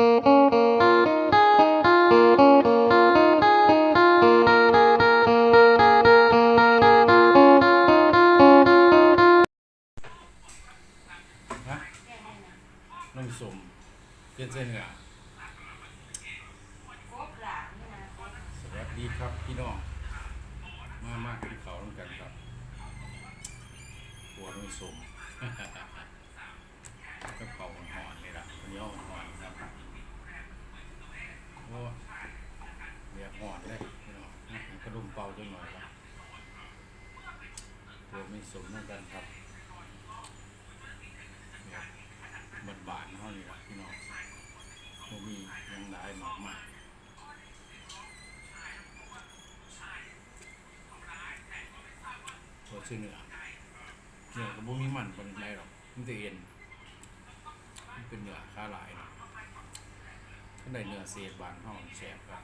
ฮะน้ำสมเกินเส้นเหรอสวัสดีครับพี่น้อง มามากที่เขาต้องกันครับหัวน้ำสมกับเขาหอนเลยล่ะวันนี้เอาหอนๆครับ โอ้เรียกหอนเลยพี่น้องกระดุมเป่าจังหน่อยละตัวไม่สมเหมือนกันครับเนี่ยบัดบานเท่านี้ละพี่น้องบ่มียังหลายมากมายตัวชื่อเนื้อเนื้อก็บ่มีมันปานใดหรอกมันจะเอ็นมันเป็นเนื้อขาหลายเนาะ ถ้าได้เนื้อเศษบานเฮาแซ่บครับ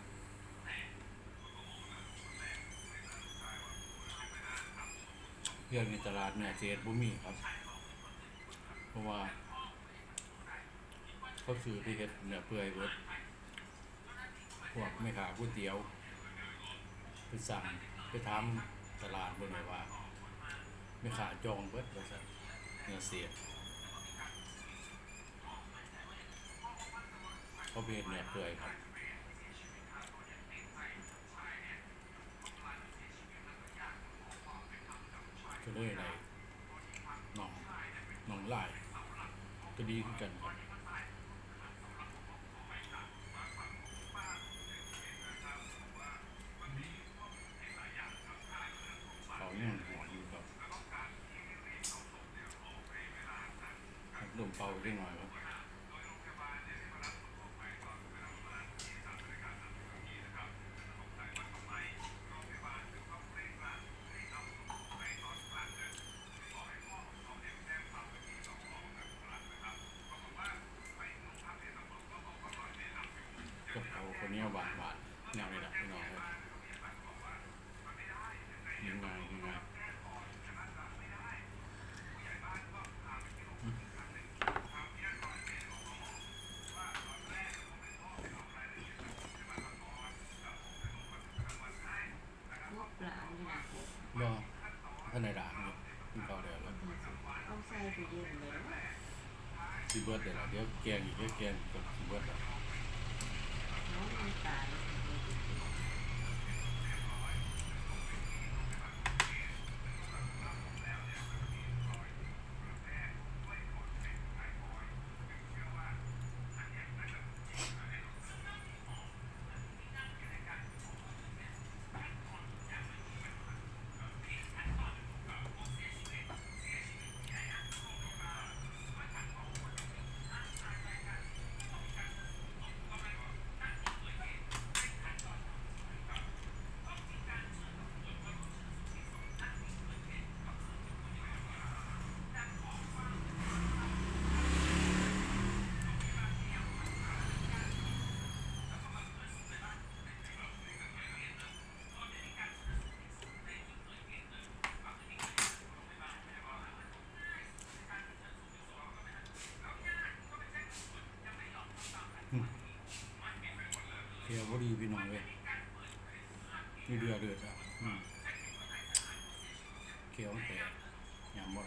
เรื่องในตลาดเนื้อเศษบ่มีครับ เพราะว่าเขาซื้อที่เฮ็ดเนื้อเปื่อยเบิดพวกไม่ขาก๋วยเตี๋ยวไปสั่งไปทำตลาดบิ่งเลยว่า ไม่ขาจองเบิดว่าซั่นเนื้อเสีย เขาไปเฮ็ดเนื้อเปื่อยครับก็เลยได้น้องน้องลาย ก็ดีขึ้นกันครับเขายังหัวอยู่ครับลมเป่าได้หน่อยครับ เขาคนนี้หวานหวานแนวนี้แหละพี่น้องครับยังไงยังไงพวกปลาเนี่ยนะบ่ท่านในด่างนี่กินข้าวเดี๋ยวแล้วเอาใส่ไปเย็นเลยสิเบิร์ดเดี๋ยวเดี๋ยวแกงอีกเดี๋ยวแกงกับสิเบิร์ดแล้ว น้องมันตาล เที่ยวบ่ดีพี่น้องเว้ยนี่เดือดเดือดอะเคี้ยวแต่ยำบ่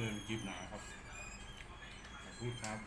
เกินกิฟหนาครับขอบคุณครับ